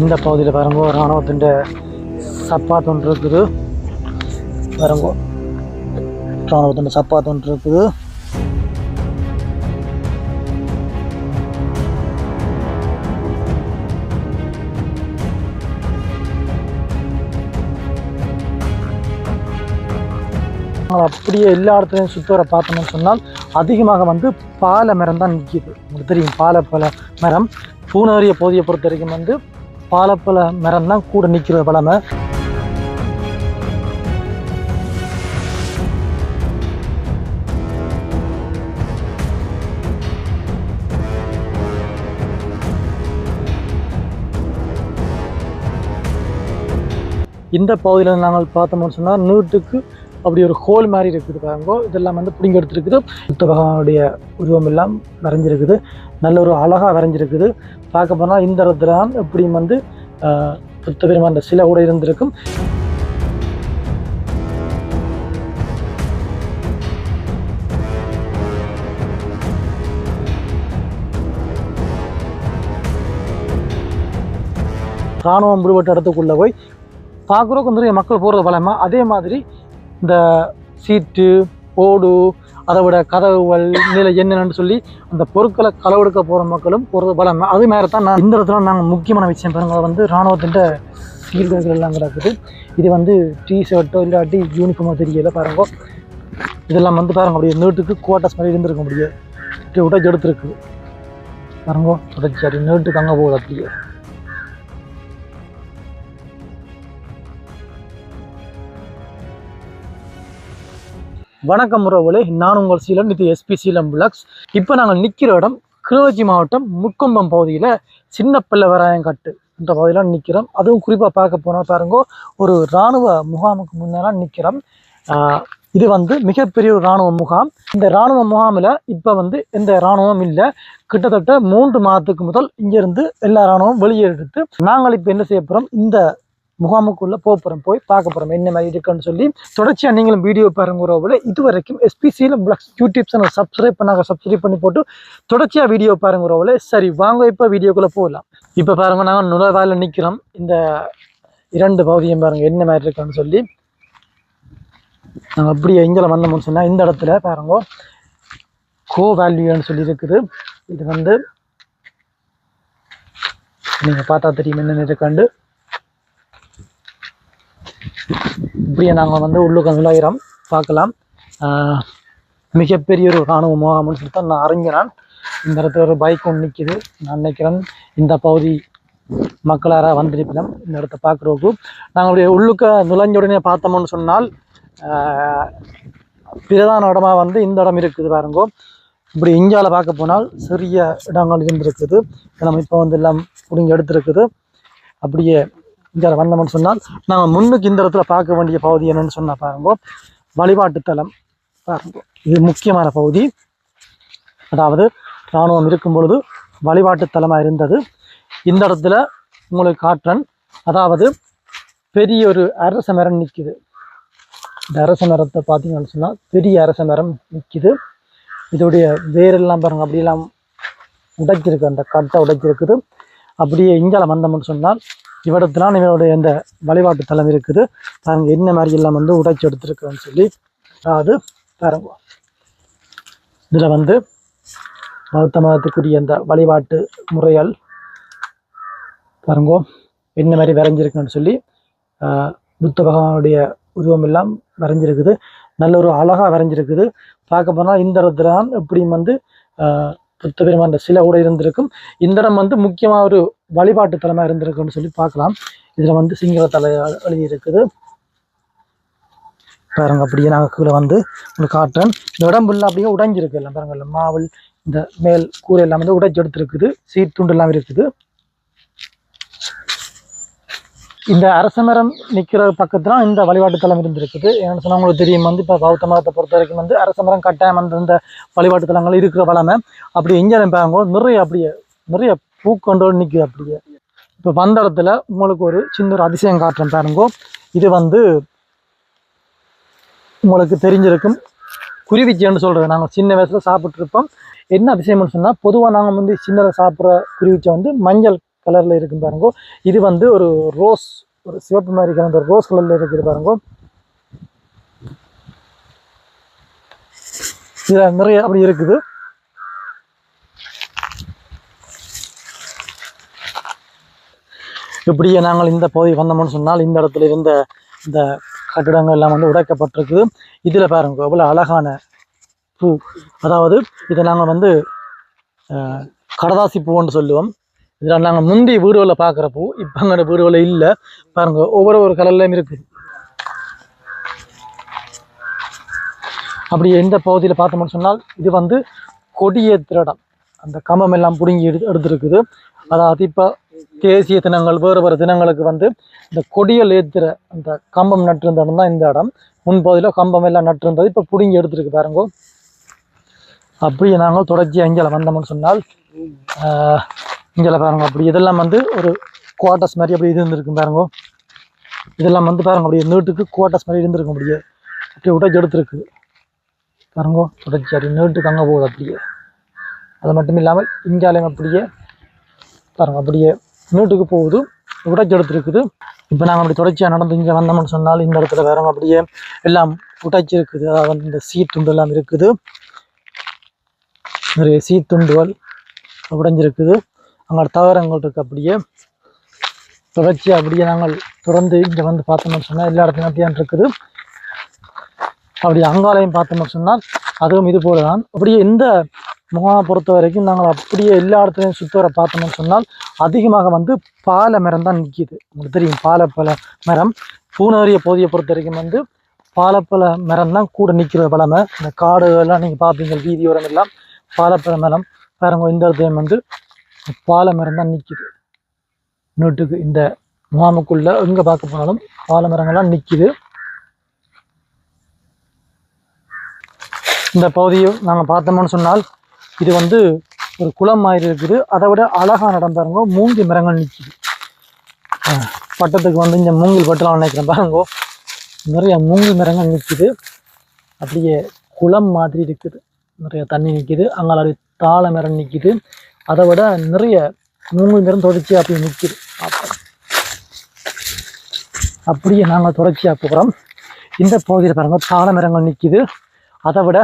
இந்த பகுதியில் பாருங்கோ ராணுவத்தின் சப்பாத்து ஒன்று இருக்குது. பாருங்கோ ராணுவத்தின் சப்பாத்து ஒன்று இருக்குது. அப்படியே எல்லா இடத்துலையும் சுற்றுவர பார்த்தோம்னு சொன்னால் அதிகமாக வந்து பாலை மரம் தான் நிற்கிது. உங்களுக்கு தெரியும் பாலப்பழ மரம். பூனேறிய பகுதியை பொறுத்த வரைக்கும் வந்து பாலப்பழ மரம் தான் கூட நிற்கிற பழமை. இந்த பகுதியில் நாங்கள் பார்த்தோம்னு சொன்னால் நூற்றுக்கு அப்படி ஒரு ஹோல் மாதிரி இருக்குது பாருங்கோ. இதெல்லாம் வந்து பிடிங்க எடுத்துருக்குது. புத்த பகவானுடைய உருவம் எல்லாம் வரைஞ்சிருக்குது. நல்ல ஒரு அழகாக வரைஞ்சிருக்குது. பார்க்க போனால் இந்த இடத்துல தான் எப்படியும் வந்து புத்த பெருமான் சிலை கூட இருந்திருக்கும். ராணுவம் விடுபட்ட இடத்துக்குள்ளே போய் பார்க்குறோக்கு நிறைய மக்கள் போகிறது பலமாக அதே மாதிரி இந்த சீட்டு ஓடு அதை விட கதவுகள் நிலை என்னென்னு சொல்லி அந்த பொருட்களை களவெடுக்க போகிற மக்களும் ஒரு பலமா. அது மாதிரி தான் நான் இந்த இடத்துல நாங்கள் முக்கியமான விஷயம் பாருங்க. வந்து இராணுவத்தின் சீல்கள் எல்லாம் கிடக்குது. இது வந்து டி ஷர்ட்டோ இல்லாட்டி யூனிஃபார்மோ தெரியல பாருங்க. இதெல்லாம் வந்து பாருங்க அப்படியே நேட்டுக்கு குவார்ட்டர்ஸ் மாதிரி இருந்திருக்க முடியாது இப்படி எடுத்துருக்கு. பாருங்க உடைச்சு அப்படி அங்கே போகுது அப்படியே. வணக்கம் உறவுகளே. நான் உங்கள் சீலம் இது எஸ்பி சீலம் பிளாக்ஸ் இப்போ நாங்கள் நிற்கிற இடம் கிருவச்சி மாவட்டம் முக்கொம்பம் பகுதியில் சின்ன பிள்ளவராயங்காட்டு என்ற பகுதியில் நிற்கிறோம் அதுவும் குறிப்பாக பார்க்க போனால் பாருங்க ஒரு இராணுவ முகாமுக்கு முன்னால் நிற்கிறோம் இது வந்து மிகப்பெரிய ஒரு இராணுவ முகாம். இந்த இராணுவ முகாமில் இப்போ வந்து எந்த இராணுவம் இல்லை. கிட்டத்தட்ட மூன்று மாதத்துக்கு முதல் இங்கேருந்து எல்லா இராணுவம் வெளியே எடுத்து நாங்கள் இப்போ என்ன செய்ய போகிறோம் இந்த முகாமுக்குள்ளே போக போகிறோம் போய் பார்க்க போகிறோம் என்ன மாதிரி இருக்குன்னு சொல்லி தொடர்ச்சியாக நீங்களும் வீடியோ பாருங்க உறவுல இது வரைக்கும் எஸ்பிசியில் பிளக்ஸ் யூடியூப் சேனல் சப்ஸ்கிரைப் பண்ணாங்க சப்ஸ்கிரைப் பண்ணி போட்டு தொடர்ச்சியாக வீடியோ பாருங்க உறவுல சரி வாங்க இப்போ வீடியோக்குள்ளே போகலாம். இப்போ பாருங்க நாங்கள் நுழைவாயில் நிற்கிறோம் இந்த இரண்டு பகுதியும் பாருங்கள் என்ன மாதிரி இருக்குன்னு சொல்லி. நாங்கள் அப்படியே எங்கே வந்தோம்னு சொன்னால் இந்த இடத்துல பாருங்க கோ வேல்யூன்னு சொல்லி இருக்குது. இது வந்து நீங்கள் பார்த்தா தெரியும் என்னென்ன இருக்காண்டு அப்படியே நாங்கள் வந்து உள்ளுக்கு நுழைகிறோம் பார்க்கலாம். மிகப்பெரிய ஒரு இராணுவ முகாம்னு சொல்லி தான் நான் அறிஞரான். இந்த இடத்துல ஒரு பைக் ஒன்று நிற்கிது நான் நினைக்கிறேன் இந்த பகுதி மக்களாராக வந்திருப்பினோம் இந்த இடத்த பார்க்குறவுக்கு நாங்கள் உள்ளுக்க நுழைஞ்ச உடனே பார்த்தோம்னு சொன்னால் பிரதான இடமா வந்து இந்த இடம் இருக்குது பாருங்கோ. இப்படி இந்தியாவில் பார்க்க போனால் சிறிய இடங்கள் இருந்திருக்குது. நம்ம இப்போ வந்து எல்லாம் பிடிங்கி எடுத்திருக்குது. அப்படியே இங்கே வந்தோம்னு சொன்னால் நாங்கள் முன்னுக்கு இந்த இடத்துல பார்க்க வேண்டிய பகுதி என்னன்னு சொன்னால் பாருங்க. வழிபாட்டுத்தலம் பாருங்க. இது முக்கியமான பகுதி. அதாவது இராணுவம் இருக்கும் பொழுது வழிபாட்டுத்தலமாக இருந்தது. இந்த இடத்துல உங்களுக்கு காற்றன் அதாவது பெரிய ஒரு அரச மரம் நிற்குது இந்த அரச மரத்தை பார்த்தீங்கன்னு சொன்னால் பெரிய அரச மரம் நிற்குது இதோடைய வேரெல்லாம் பாருங்கள் அப்படியெல்லாம் உடைச்சிருக்கு அந்த கட்டை உடைச்சிருக்குது அப்படியே இங்கே வந்தோம்னு சொன்னால் இவ்விடத்துலாம் இவருடைய இந்த வழிபாட்டு தலம் இருக்குது. பாருங்க என்ன மாதிரி எல்லாம் வந்து உடைச்சி எடுத்திருக்குன்னு சொல்லி அதாவது பாருங்க. இதில் வந்து பௌத்த மதத்துக்குரிய இந்த வழிபாட்டு முறைகள் பாருங்கோ. என்ன மாதிரி வரைஞ்சிருக்குன்னு சொல்லி புத்த பகவானுடைய உருவம் எல்லாம் வரைஞ்சிருக்குது. நல்ல ஒரு அழகாக வரைஞ்சிருக்குது. பார்க்க போனால் இந்த இடத்துல தான் எப்படியும் வந்து ஆஹ், புத்த பெருமான் சிலை கூட இருந்திருக்கும். இந்த இடம் வந்து முக்கியமாக ஒரு வழிபாட்டு தலமாக இருந்திருக்குன்னு சொல்லி பார்க்கலாம். இதில் வந்து சிங்கள தலை எழுதி இருக்குது. பாருங்க அப்படியே நாங்கள் கீழே வந்து உங்களுக்கு காட்டுறேன். இந்த இடம் ஃபுல்லாக அப்படியே உடைஞ்சிருக்கு எல்லாம் பாருங்கள் எல்லாம் மாவல் இந்த மேல் கூரை எல்லாம் வந்து உடைச்சு எடுத்திருக்குது. சீட் துண்டு எல்லாம் இருக்குது. இந்த அரசமரம் நிற்கிற பக்கத்துல இந்த வழிபாட்டு தலம் இருந்திருக்குது. ஏன்னு சொன்னா உங்களுக்கு தெரியும் வந்து இப்போ பௌத்த மதத்தை பொறுத்த வரைக்கும் வந்து அரசமரம் கட்டாயம் அந்த இந்த வழிபாட்டு தலங்கள் இருக்கிற வளமை. அப்படி எங்கே பாருங்க நிறைய அப்படியே நிறைய பூக்கொண்டோடு நிற்குது அப்படியே. இப்போ வந்த இடத்துல உங்களுக்கு ஒரு சின்ன ஒரு அதிசயம் காட்டுறேன் பாருங்க. இது வந்து உங்களுக்கு தெரிஞ்சிருக்கும். குருவிச்சைன்னு சொல்கிறது நாங்கள் சின்ன வயசில் சாப்பிட்ருப்போம் என்ன அதிசயம்னு சொன்னால் பொதுவாக நாங்கள் வந்து சின்னதாக சாப்பிட்ற குருவிச்சை வந்து மஞ்சள் கலரில் இருக்கும் பாருங்க. இது வந்து ஒரு ரோஸ் ஒரு சிவப்பு மாதிரி கலந்த ஒரு ரோஸ் கலரில் இருக்குது பாருங்க. இதில் நிறைய அப்படி இருக்குது. இப்படியே நாங்கள் இந்த பகுதி வந்தோம்னு சொன்னால் இந்த இடத்துல இருந்த இந்த கட்டிடங்கள் எல்லாம் வந்து உடைக்கப்பட்டிருக்குது. இதில் பாருங்க அவ்வளோ அழகான பூ. அதாவது இதை நாங்கள் வந்து கடதாசி பூன்னு சொல்லுவோம். இதில் நாங்கள் முந்தைய வீடுகளில் பார்க்குற பூ இப்போ அங்கே வீடுகளில் இல்லை. பாருங்க ஒவ்வொரு ஒரு கலர்லையும் இருக்குது அப்படி எந்த பகுதியில் பார்த்தோம்னு சொன்னால் இது வந்து கொடியேற்றுற இடம் அந்த கம்பம் எல்லாம் பிடுங்கி எடு எடுத்துருக்குது. அதாவது இப்போ தேசிய தினங்கள் வேறு வேறு தினங்களுக்கு வந்து இந்த கொடியல் ஏற்றுற அந்த கம்பம் நட்டிருந்த இடம் தான் இந்த இடம். முன்பகுதியில் கம்பம் எல்லாம் நட்டிருந்தது இப்போ பிடுங்கி எடுத்துருக்கு பாருங்க. அப்படியே நாங்கள் தொடர்ச்சி அஞ்சலை வந்தோம்னு சொன்னால் இங்கே பாருங்க அப்படி இதெல்லாம் வந்து ஒரு குவார்ட்டர்ஸ் மாதிரி அப்படி இது இருந்திருக்கு பாருங்க. இதெல்லாம் வந்து பாருங்க அப்படியே நீட்டுக்கு குவாட்டர்ஸ் மாதிரி இருந்திருக்கும் அப்படியே. அப்படியே உடைச்சு எடுத்துருக்கு. பாருங்க தொடர்ச்சி அப்படி நீட்டுக்கு அங்கே போகுது அப்படியே. அது மட்டும் இல்லாமல் இங்காலையும் அப்படியே பாருங்க அப்படியே நீட்டுக்கு போகுது உடைச்சி எடுத்துருக்குது. இப்போ நாங்கள் அப்படி தொடர்ச்சியாக நடந்து இங்கே வந்தோம்னு சொன்னால் இந்த இடத்துல வேறவங்க அப்படியே எல்லாம் உடைச்சி இருக்குது. அதாவது இந்த சீத்துண்டு எல்லாம் இருக்குது. நிறைய சீத்துண்டுகள் உடைஞ்சிருக்குது. அங்கே தகரங்கள் இருக்குது அப்படியே. தொடர்ச்சியாக அப்படியே நாங்கள் தொடர்ந்து இங்கே வந்து பார்த்தோம்னு சொன்னால் எல்லா இடத்துலையும் அப்படியான் இருக்குது. அப்படி அங்காலையும் பார்த்தோம்னு சொன்னால் அதுவும் இது போல தான் அப்படியே இந்த முகாமை பொறுத்த வரைக்கும் நாங்கள் அப்படியே எல்லா இடத்துலையும் சுற்றுவர பார்த்தோம்னு சொன்னால் அதிகமாக வந்து பாலை மரம் தான் நிற்கிது உங்களுக்கு தெரியும் பாலப்பழ மரம். பூனேரிய பகுதியை பொறுத்த வரைக்கும் வந்து பாலப்பழ மரம் தான் கூட நிற்கிற பழமை இந்த காடுகள்லாம் நீங்கள் பார்ப்பீங்க வீதியோரம் எல்லாம் பாலப்பழ மரம். பாருங்க இந்த இடத்துலையும் வந்து பாலை மரம் தான் நிற்கிது நோட்டுக்கு இந்த முகாமுக்குள்ள எங்கே பார்க்க போனாலும் பாலை மரங்கள்லாம் நிற்கிது இந்த பகுதியை நாங்கள் பார்த்தோம்னு சொன்னால் இது வந்து ஒரு குளம் மாதிரி இருக்குது. அதை விட அழகாக இடம் பாருங்க மூங்கி மரங்கள் நிற்கிது பட்டத்துக்கு வந்து இந்த மூங்கில் பட்டலாம் நினைக்கிறேன் பாருங்கோ. நிறைய மூங்கில் மரங்கள் நிற்கிது அப்படியே குளம் மாதிரி இருக்குது. நிறைய தண்ணி நிற்கிது அங்கே தாழ மரம் நிற்கிது அதை விட நிறைய மூங்கில் மரம் தொடர்ச்சி அப்படி நிற்கிது அப்படியே நாங்கள் தொடர்ச்சியாக போகிறோம் இந்த பகுதியில் பாருங்க தாழ மரங்கள் நிற்கிது அதை விட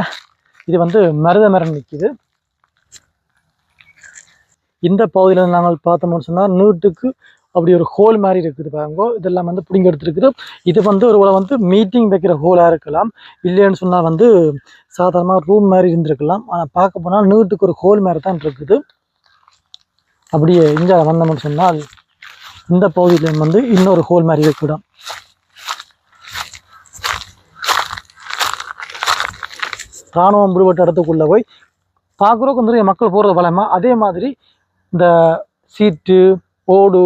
இது வந்து மருத மரம் நிற்கிது இந்த பகுதியில் நாங்கள் பார்த்தோம்னு சொன்னால் நீட்டுக்கு அப்படி ஒரு ஹோல் மாதிரி இருக்குது பாருங்க. இதெல்லாம் வந்து பிடிங்க எடுத்துருக்குது இது வந்து ஒரு வேளை வந்து மீட்டிங் வைக்கிற ஹோலாக இருக்கலாம். இல்லைன்னு சொன்னால் வந்து சாதாரணமாக ரூம் மாதிரி இருந்திருக்கலாம். ஆனால் பார்க்க போனால் நீட்டுக்கு ஒரு ஹோல் மாதிரி தான் இருக்குது. அப்படியே இங்கே வந்தோம்னு சொன்னால் இந்த பகுதியிலும் வந்து இன்னொரு ஹோல் மாதிரி இருக்கிடும் ராணுவம் விடுபட்ட இடத்துக்குள்ளே போய் பார்க்குறதுக்கு நிறைய மக்கள் போகிறது பலமாக அதே மாதிரி இந்த சீட்டு ஓடு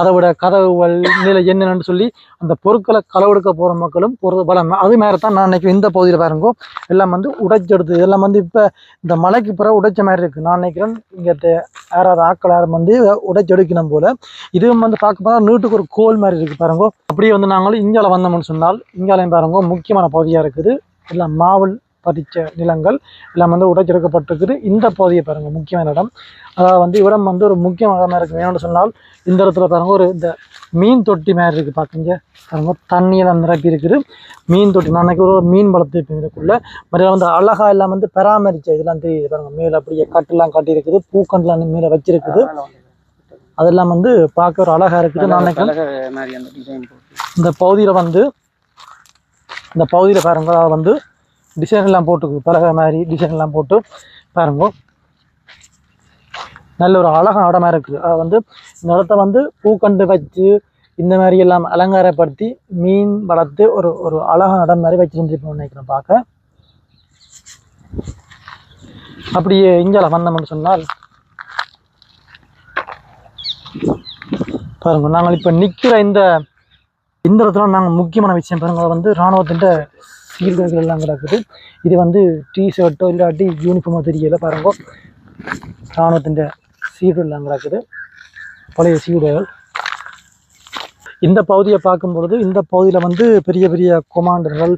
அதை விட கதவுகள் நிலை என்னென்னு சொல்லி அந்த பொருட்களை களவெடுக்க போகிற மக்களும் பொருள் பலமா அது மாதிரி தான் நான் நினைக்கிறேன். இந்த பகுதியில் பாருங்க எல்லாம் வந்து உடைச்செடுத்து இதெல்லாம் வந்து இப்போ இந்த மலைக்கு பிறகு உடைச்ச மாதிரி இருக்குது நான் நினைக்கிறேன் இங்கே யாராவது ஆக்கள் யாரும் வந்து உடைச்செடுக்கணும் போல். இதுவும் வந்து பார்க்க போனால் நீட்டுக்கு ஒரு கோல் மாதிரி இருக்குது பாருங்க. அப்படியே வந்து நாங்களும் இந்தியாவில் வந்தோம்னு சொன்னால் இங்காலையும் பாருங்க முக்கியமான பகுதியாக இருக்குது. எல்லாம் மாவல் பதிச்ச நிலங்கள் எல்லாம் வந்து உடைச்செடுக்கப்பட்டிருக்குது. இந்த பகுதியை பாருங்க முக்கியமான இடம். அதாவது வந்து இவ்விடம் வந்து ஒரு முக்கியமான இடமா இருக்கு. வேணும்னு சொன்னால் இந்த இடத்துல பாருங்க ஒரு இந்த மீன் தொட்டி மாதிரி இருக்கு. பாக்குங்க பாருங்க தண்ணியெல்லாம் நிரப்பி இருக்குது. மீன் தொட்டி நான் ஒரு மீன் வளர்த்து இப்போ இதுக்குள்ள. மறுபடியும் வந்து அழகா எல்லாம் வந்து பராமரிச்ச இதெல்லாம் தெரியுது பாருங்க. மேலே அப்படியே கட்டெல்லாம் கட்டி இருக்குது பூக்கண்டெல்லாம் மேலே வச்சிருக்குது. அதெல்லாம் வந்து பார்க்க ஒரு அழகா இருக்குது. நான் நினைக்கிறேன். இந்த பகுதியில் வந்து இந்த பகுதியில் பாருங்க அதாவது வந்து டிசைன் எல்லாம் போட்டுருக்கு பலகை மாதிரி டிசைன் எல்லாம் போட்டு பாருங்க. நல்ல ஒரு அழகான இடமா இருக்குது அது வந்து இந்த இடத்த வந்து பூக்கண்டு வச்சு இந்த மாதிரி எல்லாம் அலங்காரப்படுத்தி மீன் வளர்த்து ஒரு ஒரு அழகான இடம் மாதிரி வச்சிருந்துருப்போம் நினைக்கிறேன் பார்க்க. அப்படியே இங்கே வந்தோம்னு சொன்னால் பாருங்க நாங்கள் இப்போ நிற்கிற இந்த இந்த இடத்துல நாங்கள் முக்கியமான விஷயம் பாருங்க வந்து இராணுவத்தின் சீல்கள் எல்லாம் கிடக்குது. இது வந்து டி ஷர்ட்டோ இல்லாட்டி யூனிஃபார்மோ தெரியல பாருங்க. இராணுவத்தின் சீல்கள் எல்லாம் கிடக்குது பழைய சீல்கள் இந்த பகுதியை பார்க்கும் பொழுது இந்த பகுதியில் வந்து பெரிய பெரிய கொமாண்டர்கள்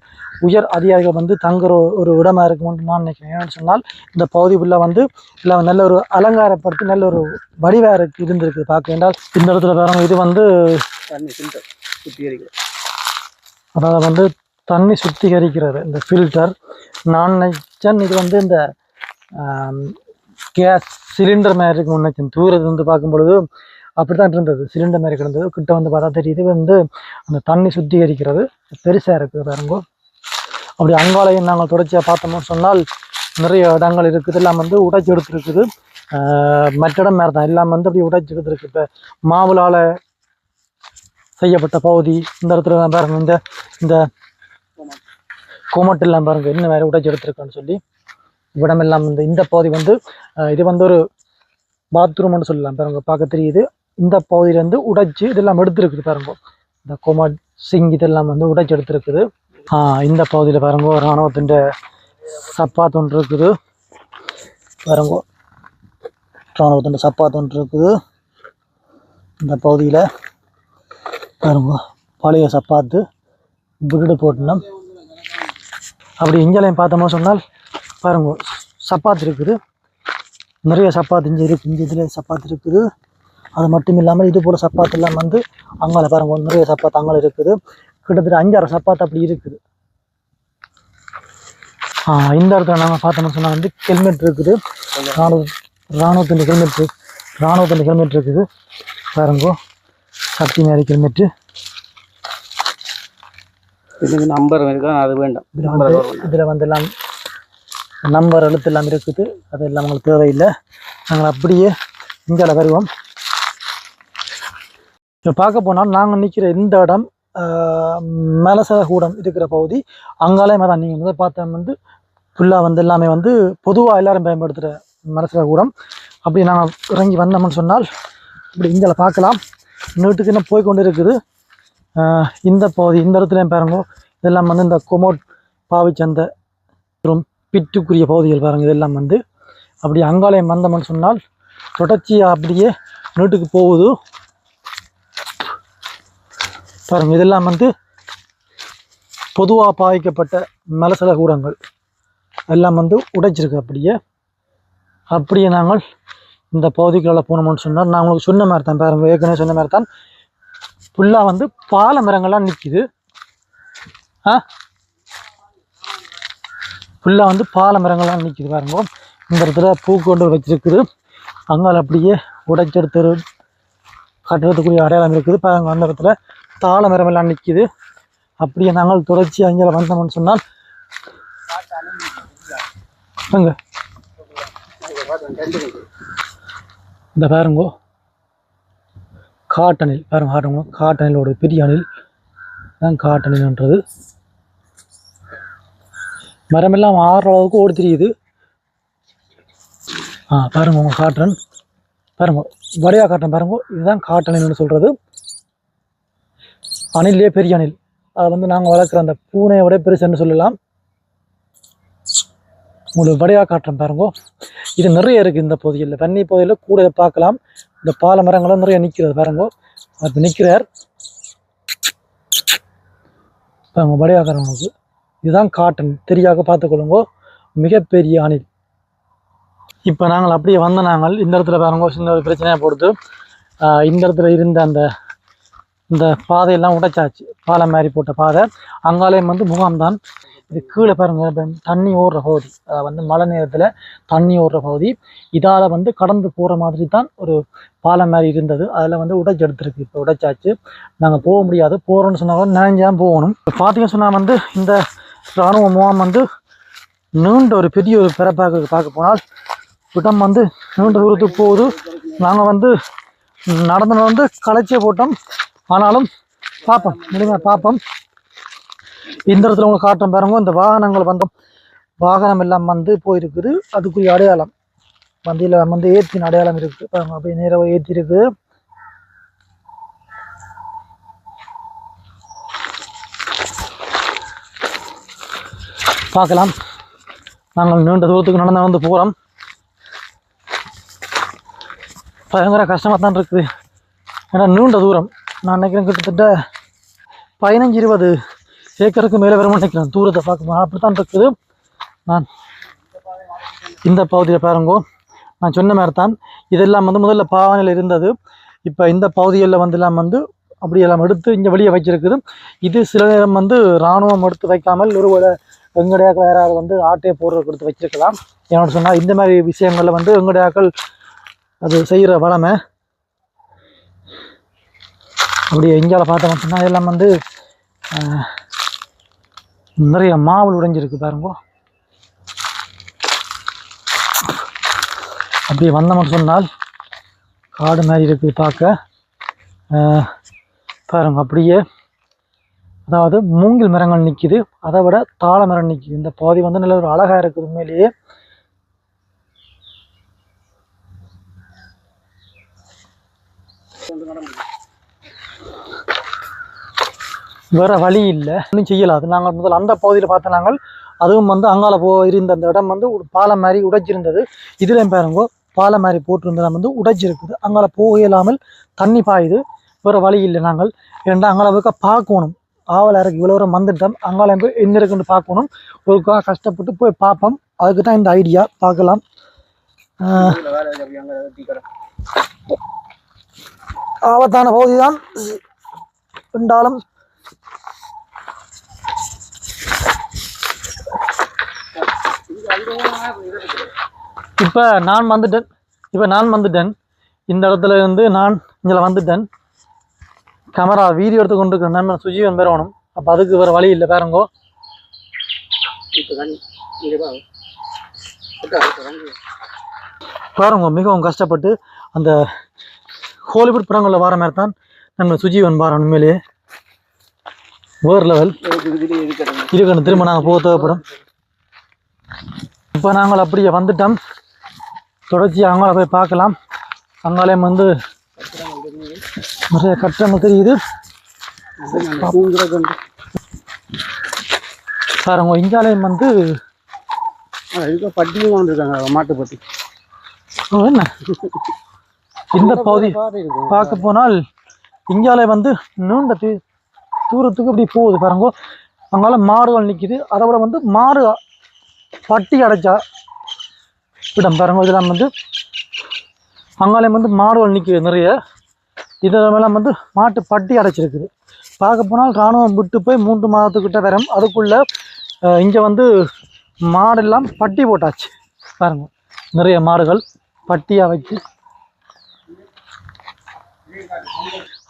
உயர் அதிகாரிகள் வந்து தங்குற ஒரு இடமா இருக்கும்னு நான் நினைக்கிறேன். ஏன்னு சொன்னால் இந்த பகுதி ஃபுல்லாக வந்து இல்லை நல்ல ஒரு அலங்காரப்படுத்தி நல்ல ஒரு வடிவாக இருக்கு இருந்திருக்கு. பார்க்க வேண்டால் இந்த இடத்துல பாருங்க இது வந்து தண்ணி ஃபில்டர் சுத்திகரிக்கிறது. அதாவது வந்து தண்ணி சுத்திகரிக்கிறது இந்த ஃபில்டர் நான் நினைச்சேன் இது வந்து இந்த கேஸ் சிலிண்டர் மாதிரி இருக்கும். நினைச்சேன் தூரத்து வந்து பார்க்கும் பொழுது அப்படித்தான் இருந்தது. சிலிண்டர் மாதிரி கிடந்தது. கிட்ட வந்து பார்த்தா தெரியுது. வந்து அந்த தண்ணி சுத்திகரிக்கிறது. பெருசாக இருக்குது பாருங்க. அப்படி அங்காலையும் நாங்கள் தொடர்ச்சியாக பார்த்தோம்னு சொன்னால் நிறைய இடங்கள் இருக்குது. எல்லாம் வந்து உடைச்சி எடுத்துருக்குது. ஆஹ் மற்ற இடம் மாதிரி தான். எல்லாம் வந்து அப்படி உடைச்சி எடுத்துருக்கு. இப்போ மாவுளால் செய்யப்பட்ட பகுதி இந்த இடத்துல எல்லாம் பாருங்க. இந்த இந்த கோமட்டு பாருங்கள் பாருங்க. என்ன வேற உடைச்சி எடுத்திருக்கான்னு சொல்லி. இவ்விடமெல்லாம் இந்த இந்த பகுதி வந்து இது வந்து ஒரு பாத்ரூம்னு சொல்லலாம். பாருங்க பார்க்க தெரியுது. இந்த பகுதியிலேருந்து உடைச்சு இதெல்லாம் எடுத்துருக்குது பாருங்க. இந்த கோமட் சிங் இதெல்லாம் வந்து உடைச்சி எடுத்துருக்குது. இந்த பகுதியில் பாருங்க ராணுவத்தின் சப்பாத் ஒன்று இருக்குது. பாருங்க ராணுவத்தின் சப்பாத் ஒன்று இருக்குது. இந்த பகுதியில் பாருங்க பழைய சப்பாத்து விருடு போட்டணும் அப்படி இங்கேலையும் பார்த்தோமோ சொன்னால் பாருங்க சப்பாத்து இருக்குது. நிறைய சப்பாத்து இங்கே இருக்குது இங்கே இதில் சப்பாத்து இருக்குது. அது மட்டும் இல்லாமல் இது போல் சப்பாத்து எல்லாம் வந்து அங்கால பாருங்க நிறைய சப்பாத்து அங்கால இருக்குது. கிட்டத்தட்ட அஞ்சாறு சப்பாத்து அப்படி இருக்குது. இந்த இடத்துல நாங்கள் பார்த்தோம்னு சொன்னால் வந்து ஹெல்மெட் இருக்குது. ராணுவ ராணுவத்தின் ஹெல்மெட் ராணுவத்தின் ஹெல்மெட் இருக்குது. பாருங்க சக்தி மாதிரி ஹெல்மெட்டு. இதுக்கு நம்பர் இருக்கா? அது வேண்டாம். இதில் வந்து இதில் வந்து எல்லாம் நம்பர் எழுத்து எல்லாம் இருக்குது. அது எல்லாம் உங்களுக்கு தேவையில்லை. நாங்கள் அப்படியே இந்தியாவில் வருவோம். இப்போ பார்க்க போனால் நாங்கள் நிற்கிற இந்த இடம் மலசகூடம் இருக்கிற பகுதி. அங்காலேயே தான் நீங்கள் முதல் பார்த்தோம் வந்து ஃபுல்லாக வந்து எல்லாமே வந்து பொதுவாக எல்லாரும் பயன்படுத்துகிற மலசகூடம் அப்படி நாங்கள் இறங்கி வந்தோம்னு சொன்னால் இப்படி இந்தியாவில் பார்க்கலாம். நீட்டுக்கு இன்னும் போய் கொண்டு இருக்குது இந்த பகுதி இந்த இடத்துலையும் பாருங்க. இதெல்லாம் வந்து இந்த கொமோட் பாவிச்சந்த மற்றும் பிட்டுக்குரிய பகுதிகள் பாருங்கள் இதெல்லாம் வந்து. அப்படி அங்காலயம் வந்தோம்னு சொன்னால் தொடர்ச்சியாக அப்படியே நீட்டுக்கு போகுது. பாருங்கள் இதெல்லாம் வந்து பொதுவாக பாதிக்கப்பட்ட மலசல கூடங்கள். எல்லாம் வந்து உடைச்சிருக்கு அப்படியே. அப்படியே நாங்கள் இந்த பகுதிக்குள்ள போனோம்னு சொன்னால் நான் உங்களுக்கு சொன்ன மாதிரி தான் பாருங்கள் ஏற்கனவே சொன்ன மாதிரி தான் ஃபுல்லாக வந்து பால மரங்கள்லாம் நிற்கிது ஆ? ஃபுல்லாக வந்து பால மரங்கள்லாம் நிற்கிது பாருங்க. இந்த இடத்துல பூக்கொண்டு வச்சிருக்குது. அங்கால் அப்படியே உடைச்செடுத்து கட்டுறதுக்குரிய அடையாளம் இருக்குது. பாருங்க அந்த இடத்துல தாள மரம் எல்லாம் நிற்கிது அப்படியே நாங்கள் தொடர்ச்சி அங்கே வந்தோம்னு சொன்னால் இந்த பாருங்கோ காட்டனில் பாருங்க பாருங்க காட்டனிலோட பெரிய அணில் தான் காட்டனில்ன்றது மரமெல்லாம் ஆடுற அளவுக்கு ஓடி தெரியுது ஆ பாருங்க உங்கள் காட்டன். பாருங்க வடையா காட்டன் பாருங்க. இதுதான் காட்டனில்னு சொல்கிறது அணிலே பெரிய அணில். அதை வந்து நாங்கள் வளர்க்குற அந்த பூனையை விட பெருசுன்னு சொல்லலாம். உங்களுக்கு வடையா காட்டுறேன் பாருங்க. இது நிறைய இருக்குது இந்த பகுதியில். தண்ணி பகுதியில் கூட இதை பார்க்கலாம். இந்த பால மரங்களும் நிறைய நிற்கிறது பாருங்க. அது நிற்கிறார் பாருங்க வடையாக்காரங்களுக்கு இதுதான் காட்டன். தெரியாக பார்த்துக்கொள்ளுங்கோ. மிகப்பெரிய அணில். இப்போ நாங்கள் அப்படியே வந்த நாங்கள் இந்த இடத்துல பாருங்க சின்ன ஒரு பிரச்சனையாக போடுது. இந்த இடத்துல இருந்த அந்த இந்த பாதையெல்லாம் உடைச்சாச்சு. பாலை மாதிரி போட்ட பாதை. அங்காலேயும் வந்து முகாம்தான். இது கீழே பாருங்க தண்ணி ஓடுற பகுதி. அதாவது வந்து மழை நேரத்தில் தண்ணி ஓடுற பகுதி. இதால் வந்து கடந்து போகிற மாதிரி தான் ஒரு பாலம் மாதிரி இருந்தது. அதில் வந்து உடைச்சி எடுத்துருக்கு. இப்போ உடைச்சாச்சு. நாங்கள் போக முடியாது. போகிறோன்னு சொன்னாலும் நினைஞ்சான் போகணும். இப்போ பார்த்தீங்கன்னு சொன்னால் வந்து இந்த இராணுவ முகாம் வந்து நீண்ட ஒரு பெரிய ஒரு பிறப்பாக பார்க்க போனால் இடம் வந்து நீண்ட தூரத்துக்கு போகுது. நாங்கள் வந்து நடந்து வந்து களைச்சியே போட்டோம். ஆனாலும் பார்ப்போம் முழுமையாக பார்ப்போம். இந்த இடத்துல உங்களுக்கு காட்டம் பாருங்க. இந்த வாகனங்கள் வந்தோம் வாகனம் எல்லாம் வந்து போயிருக்குது. அதுக்குரிய அடையாளம். வண்டியில் வந்து ஏற்றின அடையாளம் இருக்குது அப்படியே நேராக ஏற்றி இருக்குது பார்க்கலாம். நாங்கள் நீண்ட தூரத்துக்கு நடந்து நடந்து போகிறோம் பயங்கர கஷ்டமாக தான் இருக்குது. ஏன்னா நீண்ட தூரம். நான் நினைக்கிறேன் கிட்டத்தட்ட பதினஞ்சு இருபது ஏக்கருக்கு மேலே வரும் நினைக்கிறேன். தூரத்தை பார்க்கும்போது. அப்படித்தான் இருக்குது. நான் இந்த பகுதியில் பாருங்கோ. நான் சொன்ன மாதிரி தான் இதெல்லாம் வந்து முதல்ல பாவனையில் இருந்தது. இப்போ இந்த பகுதிகளில் வந்து எல்லாம் வந்து அப்படியெல்லாம் எடுத்து இங்கே வெளியே வச்சிருக்குது. இது சில நேரம் வந்து இராணுவம் எடுத்து வைக்காமல் ஒருவேளை வெங்கடையாக்கள் யாராவது வந்து ஆட்டையை போடுற கொடுத்து வச்சிருக்கலாம். என்னோட சொன்னால் இந்த மாதிரி விஷயங்களில் வந்து வெங்கடையாக்கள் அது செய்கிற வளமை அப்படி எங்கேயால் பார்த்தோம் சொன்னால் இதெல்லாம் வந்து நிறைய மாவு உடைஞ்சிருக்கு பாருங்கோ. அப்படியே வந்தோம்னு சொன்னால் காடு மாதிரி இருக்குது பார்க்க. பாருங்க அப்படியே அதாவது மூங்கில் மரங்கள் நிற்கிது அதை விட தாழ மரம் நிற்கிது இந்த பகுதி வந்து நல்ல ஒரு அழகாக இருக்குது உண்மையிலேயே. வேற வழி இல்லை. ஒன்றும் செய்யலாது நாங்கள் முதல் அந்த பகுதியில் பார்த்த நாங்கள். அதுவும் வந்து அங்கால போ இருந்த அந்த இடம் வந்து பாலம் மாதிரி உடைச்சிருந்தது. இதுலேயும் பாருங்கோ பாலம் மாதிரி போட்டிருந்த வந்து உடைச்சிருக்குது. அங்கால போக இல்லாமல் தண்ணி பாயுது. வேற வழி இல்லை நாங்கள். ஏன்னா அங்கால பக்கம் பார்க்கணும். ஆவல் இறக்கி இவ்வளோ தூரம் வந்துட்டோம் அங்காலம் போய் என்ன இருக்குன்னு பார்க்கணும். ஒருக்கா கஷ்டப்பட்டு போய் பார்ப்போம். அதுக்கு தான் இந்த ஐடியா பார்க்கலாம். ஆபத்தான பகுதி தான் இருந்தாலும் இப்போ நான் வந்துட்டேன். இப்போ நான் வந்துட்டேன். இந்த இடத்துல இருந்து நான் இங்கே வந்துட்டேன். கேமரா வீடியோ எடுத்து கொண்டு இருக்கிறேன் நம்ம சுஜீவன் பெறணும் அப்போ அதுக்கு வேறு வழி இல்லை பாருங்கோ. பாருங்க மிகவும் கஷ்டப்பட்டு அந்த ஹாலிவுட் படங்களில் வர மாதிரி தான் நம்ம சுஜீவன் பாரு உண்மையிலேயே. வேறு லெவல். இருக்கணும் திரும்ப நாங்கள் போக தேவைப்படும். இப்போ நாங்கள் அப்படியே வந்துட்டோம். தொடர்ச்சி அங்கால போய் பார்க்கலாம். அங்காலயம் வந்து நிறைய கட்டணம் தெரியுது அது நம்ம தூங்குறது வந்து. பட்டியும் கொண்டு இருக்காங்க மாட்டு பட்டி ஓ, என்ன? இந்த பகுதி பார்க்க போனால் இங்காலே வந்து நீண்ட தூ தூரத்துக்கு இப்படி போகுது. பாருங்க அங்கால மாடுகள் நிற்கிது அதை விட வந்து மாடு பட்டி அடைச்சா இடம். பாருங்க இதெல்லாம் வந்து அங்காலயம் வந்து மாடுகள் நிற்கிது நிறைய. இதெல்லாம் வந்து மாட்டு பட்டி அடைச்சிருக்குது. பார்க்க போனால் இராணுவம் விட்டு போய் மூன்று மாதத்துக்கிட்ட வரும். அதுக்குள்ளே இங்கே வந்து மாடெல்லாம் பட்டி போட்டாச்சு. பாருங்க நிறைய மாடுகள் பட்டியாக வச்சு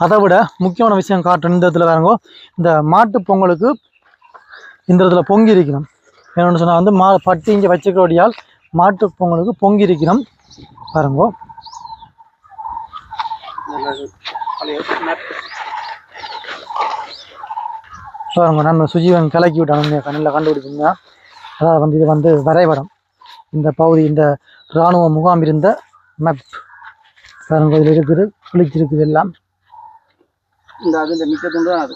அதை விட முக்கியமான விஷயம் காட்டுறேன் இந்த இடத்துல பாருங்க இந்த மாட்டு பொங்கலுக்கு இந்த இடத்துல பொங்கி இருக்கணும் என்னென்னு சொன்னால் வந்து மா பட்டி இங்கே வச்சுக்கிறோடியால் மாட்டு பொங்கலுக்கு பொங்கி இருக்கணும் பாருங்கோ. பாருங்க நம்ம சுஜீவன் கலக்கி விட்டாங்க கண்ணில் கண்டுபிடிச்சிங்க அதாவது வந்து இது வந்து வரைபடம். இந்த பகுதி இந்த இராணுவ முகாம் இருந்த மேப் பாருங்க இதில் இருக்குது குளிச்சிருக்குது எல்லாம். இந்த அது இந்த மிச்சத்துண்டு அது.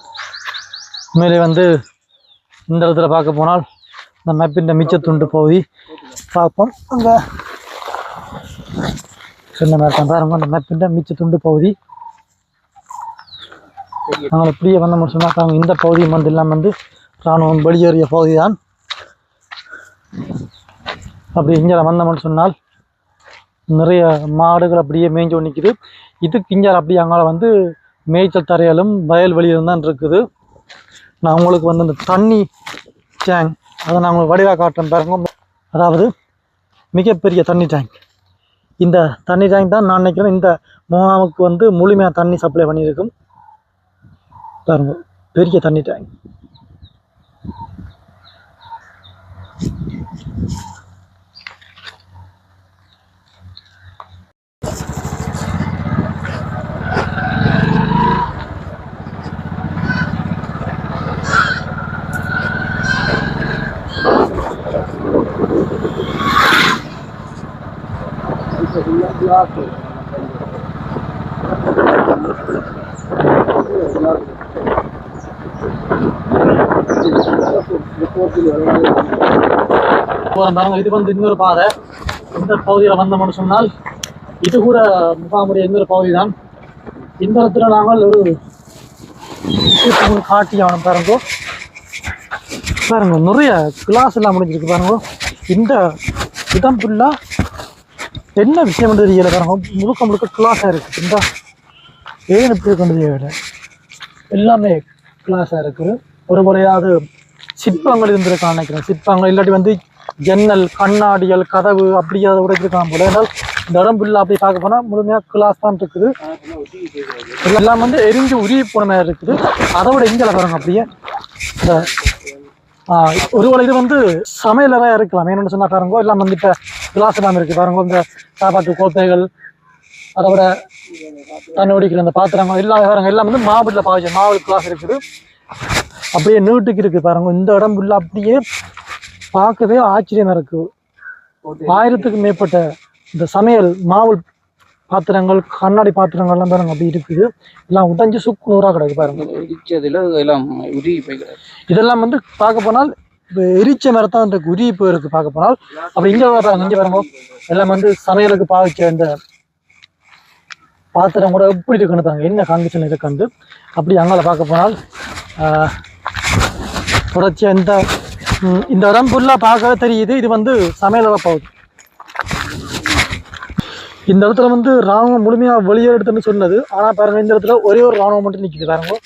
உண்மையிலே வந்து இந்த இடத்துல பார்க்க போனால் இந்த மேப்பின் மிச்சத்துண்டு பகுதி. பார்ப்போம். அங்கே சின்ன மாதிரி இந்த மாதிரி பின்ன மிச்ச துண்டு பகுதி. நாங்கள் இப்படியே வந்த சொன்னால் நாங்கள் இந்த பகுதியும் வந்து இல்லாமல் வந்து இராணுவம் வெளியேறிய பகுதி தான் அப்படி இங்கே வந்தோம்னு சொன்னால் நிறைய மாடுகள் அப்படியே மேய்ஞ்சு நிற்கிது இதுக்கு இங்கே அப்படியே அங்கே வந்து மேய்ச்சல் தரையிலும் வயல்வெளியிலும் தான் இருக்குது. நான் உங்களுக்கு வந்து இந்த தண்ணி டேங்க் அதை நான் உங்களுக்கு வடிவாக காட்டுறேன் பாருங்க. அதாவது மிகப்பெரிய தண்ணி டேங்க் இந்த தண்ணி டேங்க் தான் நான் நினைக்கிறேன். இந்த முகாமுக்கு வந்து முழுமையாக தண்ணி சப்ளை பண்ணியிருக்கும். பாருங்கள் பெரிய தண்ணி டேங்க் பாருங்க இது வந்து இன்னொரு பாதை. இந்த பகுதியில் வந்தோம்னு சொன்னால் இது கூட முகாமுடைய இன்னொரு பகுதி தான் இந்த இடத்துல நாங்கள் ஒரு காட்டி ஆகணும் பாருங்கோ. பாருங்க நிறைய கிளாஸ் எல்லாம் முடிஞ்சிருக்கு பாருங்க. இந்த இடம் ஃபுல்லாக என்ன விஷயம் தெரியல. காரணம் முழுக்க முழுக்க கிளாஸாக இருக்குது இந்த ஏன் எப்படி கொண்டு தெரியல எல்லாமே கிளாஸாக இருக்குது ஒரு முறையாவது சிற்பங்கள் இருந்திருக்கான்னு நினைக்கிறேன். சிற்பங்கள் இல்லாட்டி வந்து ஜன்னல் கண்ணாடிகள் கதவு அப்படி அதை உடைச்சிருக்கான் போல. ஏன்னால் இந்த இடம் அப்படி பார்க்க போனால் முழுமையாக கிளாஸ் தான் இருக்குது. எல்லாம் வந்து எரிஞ்சு உரிய போன மாதிரி இருக்குது. அதை விட எங்கே பாருங்க அப்படியே. இந்த ஒருவேளை இது வந்து சமையலறையாக இருக்கலாம். என்னென்னு சொன்னா பாருங்க எல்லாம் வந்து இப்போ கிளாஸ் எல்லாம் இருக்குது பாருங்க இந்த சாப்பாட்டு கோப்பைகள் அதை விட தண்ணி குடிக்கிற அந்த பாத்திரங்கள் எல்லாம் பாருங்க எல்லாம் வந்து மாவுல பாவிச்ச மாவு கிளாஸ் இருக்குது. அப்படியே நீட்டுக்கு இருக்கு பாருங்க. இந்த இடம் ஃபுல்லாக அப்படியே பார்க்கவே ஆச்சரியமா இருக்கு. ஆயிரத்துக்கு மேற்பட்ட இந்த சமையல் மாவு பாத்திரங்கள் கண்ணாடி பாத்திரங்கள்லாம் பாருங்க அப்படி இருக்குது. எல்லாம் உடைஞ்சு சுக்கு நூறாக கிடக்கு பாருங்க. இடிச்சதுல எல்லாம் உருகி போய்க்கிறார் இதெல்லாம் வந்து பார்க்க போனால் எரிச்ச மரத்தான் இந்த உரி இப்போ இருக்கு பார்க்க போனால். அப்ப இங்க பாருங்க இங்க பாருங்க. எல்லாம் வந்து சமையலுக்கு பாவிச்ச இந்த பாத்திரம் கூட எப்படி இருக்குன்னு பாருங்க. என்ன கண்டிஷன் இருக்குன்னு அப்படி அங்கால பார்க்க போனால் ஆஹ், தொடர்ச்சியா இந்த இந்த இடம் ஃபுல்லாக பார்க்கவே தெரியுது. இது வந்து சமையலறை போகுது. இந்த இடத்துல வந்து ராணுவம் முழுமையாக வெளியெடுத்துன்னு சொன்னது. ஆனால் பாருங்க இந்த இடத்துல ஒரே ஒரு ராணுவம் மட்டும் நிற்கிது பாருங்க.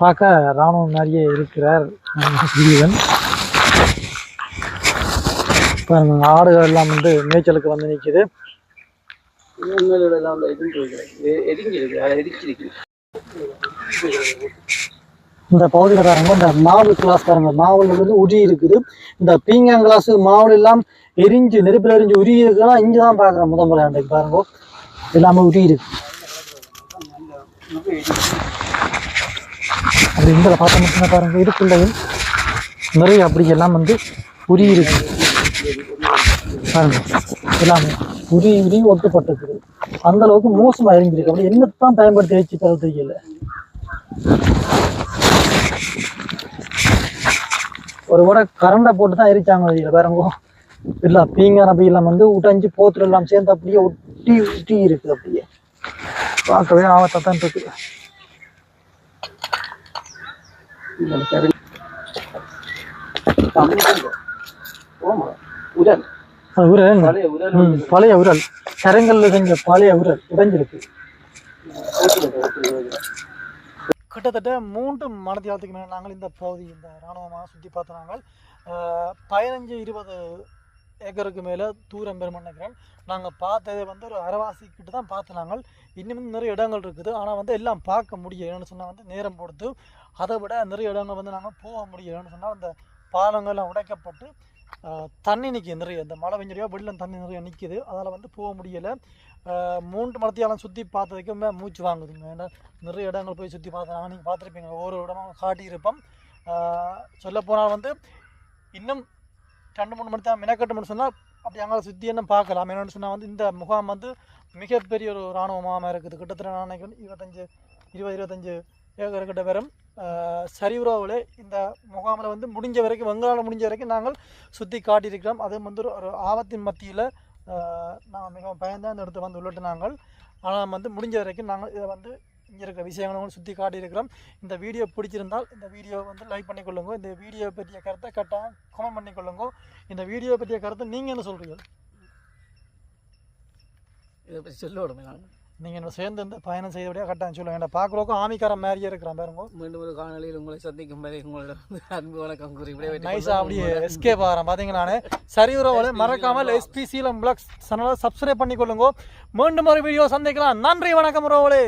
பார்க்க ராணுவம் மாதிரியே இருக்கிறார் ஜீவன் பாருங்க ஆடுகள் எல்லாம் வந்து மேய்ச்சலுக்கு வந்து நிற்கிது எல்லாம் இதுவும் போய்க்கிறார் எரிஞ்சிருக்கு எரிச்சிருக்கு இந்த பகுதியில் இந்த மாவு கிளாஸ்காரங்க மாவுல வந்து உரி இருக்குது. இந்த பீங்கான் கிளாஸ் மாவுல எல்லாம் எரிஞ்சு நெருப்பில் எரிஞ்சு உரி இருக்குன்னா இங்கே தான் பார்க்குறேன் முதல் முறை அன்றைக்கு பாருங்க எல்லாமே உரி இருக்கு. அப்படி இந்த பார்த்த மட்டும் பாருங்க இதுக்குள்ளேயும் நிறைய அப்படி எல்லாம் வந்து உரி இருக்கு. பாருங்க எல்லாமே உரி உரி ஒட்டுப்பட்டிருக்கு. அந்த அளவுக்கு மோசமாக எரிஞ்சிருக்கு. அப்படி என்னத்தான் பயன்படுத்தி வச்சு தர தெரியல. ஒரு கூட கரண்டை போட்டு தான் எரிச்சாங்க இதில் பாருங்க. இல்லை பீங்கான பீலாம் வந்து உடைஞ்சு போத்துல எல்லாம் சேர்ந்து அப்படியே ஒட்டி ஒட்டி இருக்குது அப்படியே. பார்க்கவே ஆபத்தாக தான் இருக்குது உடல் அது உரல். பழைய உடல் ம், பழைய உரல். கரங்கல்ல செஞ்ச பழைய உரல் உடைஞ்சிருக்கு. கிட்டத்தட்ட மூன்று மனதியாலத்துக்கு மேலே நாங்கள் இந்த பகுதி இந்த இராணுவமாக சுற்றி பார்த்து நாங்கள் பதினஞ்சு இருபது ஏக்கருக்கு மேலே தூரம் பெறும் நினைக்கிறேன். நாங்கள் பார்த்தது வந்து ஒரு அரைவாசி கிட்ட தான் பார்த்து நாங்கள். இன்னும் நிறைய இடங்கள் இருக்குது. ஆனால் வந்து எல்லாம் பார்க்க முடியும் என்னென்னு சொன்னால் வந்து நேரம் பொறுத்து அதை விட நிறைய இடங்கள் வந்து நாங்கள் போக முடியலன்னு சொன்னால் அந்த பாலங்கள்லாம் உடைக்கப்பட்டு தண்ணி நிற்கிது நிறைய. இந்த மழை பெஞ்சறியோ வெளியில் தண்ணி நிறைய நிற்கிது அதால் வந்து போக முடியலை. மூன்று மரத்தையெல்லாம் சுற்றி பார்த்ததுக்கு மூச்சு வாங்குதுங்க. ஏன்னா நிறைய இடங்கள் போய் சுற்றி பார்த்தாங்க நீங்கள் பார்த்துருப்பீங்க. ஒவ்வொரு இடமும் காட்டியிருப்போம். சொல்லப்போனால் வந்து இன்னும் ரெண்டு மூணு மணி தான் மினக்கட்டும்னு சொன்னால் அப்படி அங்கே சுற்றி என்ன பார்க்கலாம். என்னென்னு சொன்னால் வந்து இந்த முகாம் வந்து மிகப்பெரிய ஒரு இராணுவ முகாமாக இருக்குது. கிட்டத்தட்ட நான் நினைக்கிறேன் இருபத்தஞ்சு இருபது இருபத்தஞ்சு ஏக்கர் கிட்ட வரும். சரிவுறவில் இந்த முகாமில் வந்து முடிஞ்ச வரைக்கும் வெங்காயம் முடிஞ்ச வரைக்கும் நாங்கள் சுற்றி காட்டியிருக்கிறோம். அதுவும் வந்து ஒரு ஆபத்தின் மத்தியில் நாங்கள் மிகவும் பயந்தான் இந்த இடத்துக்கு வந்து உள்ளிட்டு நாங்கள் ஆனால் வந்து முடிஞ்ச வரைக்கும் நாங்கள் இதை வந்து இங்கே இருக்கிற விஷயங்களும் சுற்றி காட்டியிருக்கிறோம். இந்த வீடியோ பிடிச்சிருந்தால் இந்த வீடியோ வந்து லைக் பண்ணிக்கொள்ளுங்க இந்த வீடியோ பற்றிய கருத்தை கட்டாயம் கமெண்ட் பண்ணிக்கொள்ளுங்க இந்த வீடியோ பற்றிய கருத்தை நீங்கள் என்ன சொல்கிறீங்க இதை பற்றி சொல்ல விடுமே நான். நீங்கள் சேர்ந்து இந்த பயணம் செய்தபடியாக கட்டாயம் சொல்லுங்கள் என்ன பார்க்குறோக்கும் ஆமிக்காரன் மாதிரியே இருக்கிறான் பாருங்க. மீண்டும் ஒரு காணொலியில் உங்களை சந்திக்கும் உங்களிடம் வந்து அன்பு வணக்கம் கூறி நைஸாக. அப்படியே எஸ்கேப் ஆகிறேன் பார்த்தீங்களானே சரி உறவுகளே மறக்காமல் எஸ்பி சீலம் பிளாக்ஸ் சேனலை சப்ஸ்கிரைப் பண்ணிக்கொள்ளுங்க. மீண்டும் ஒரு வீடியோ சந்திக்கலாம். நன்றி வணக்கம் உறவுகளே